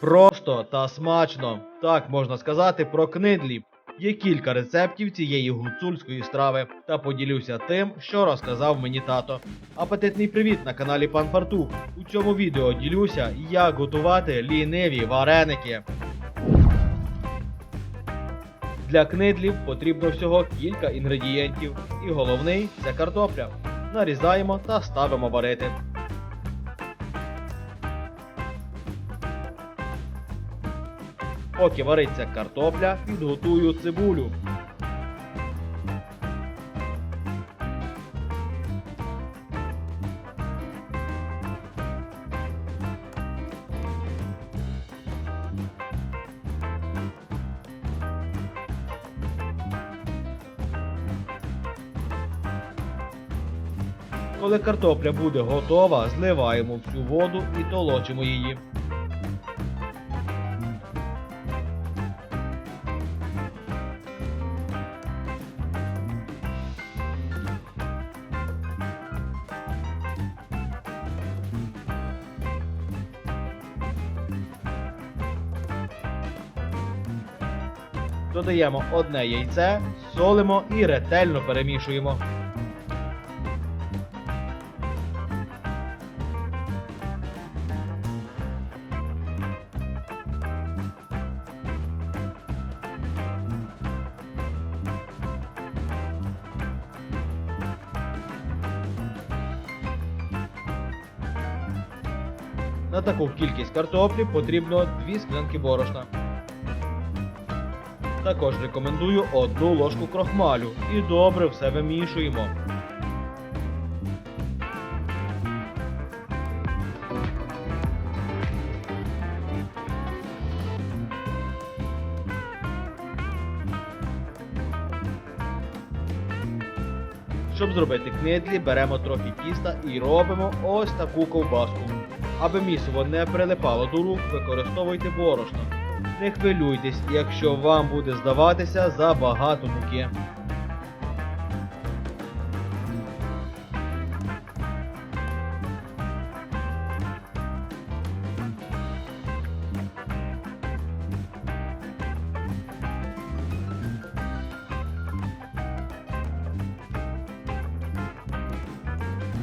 Просто та смачно. Так можна сказати про книдлі. Є кілька рецептів цієї гуцульської страви та поділюся тим, що розказав мені тато. Апетитний привіт на каналі Пан Фартух. У цьому відео ділюся, як готувати ліниві вареники. Для книдлів потрібно всього кілька інгредієнтів, і головний це картопля. Нарізаємо та ставимо варити. Поки вариться картопля, підготую цибулю. Коли картопля буде готова, зливаємо всю воду і толочимо її. Додаємо одне яйце, солимо і ретельно перемішуємо. На таку кількість картоплі потрібно 2 склянки борошна. Також рекомендую одну ложку крохмалю і добре все вимішуємо. Щоб зробити книдлі, беремо трохи тіста і робимо ось таку ковбаску. Аби місиво не прилипало до рук, використовуйте борошно. Не хвилюйтесь, якщо вам буде здаватися забагато муки.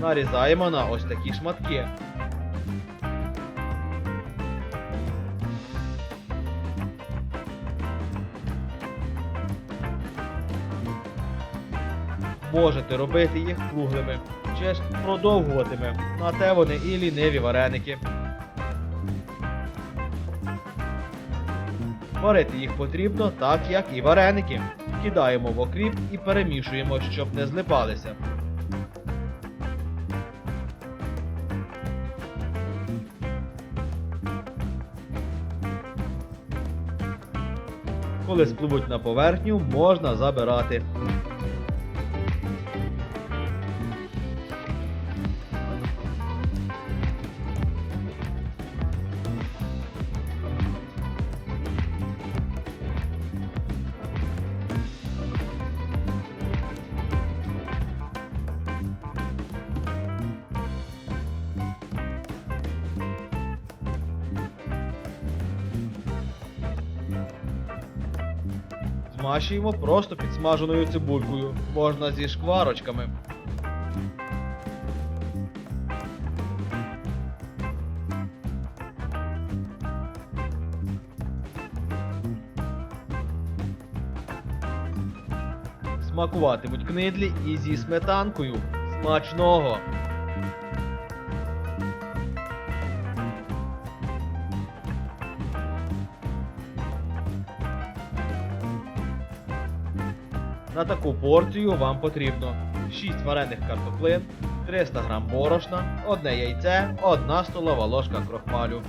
Нарізаємо на ось такі шматки. Можете робити їх круглими, чи ж продовгуватими, на те вони і ліниві вареники. Варити їх потрібно так, як і вареники. Кидаємо в окріп і перемішуємо, щоб не злипалися. Коли спливуть на поверхню, можна забирати. Змащуємо просто підсмаженою цибулькою, можна зі шкварочками. Смакуватимуть книдлі і зі сметанкою. Смачного! На таку порцію вам потрібно 6 варених картоплин, 300 г борошна, 1 яйце, 1 столова ложка крохмалю.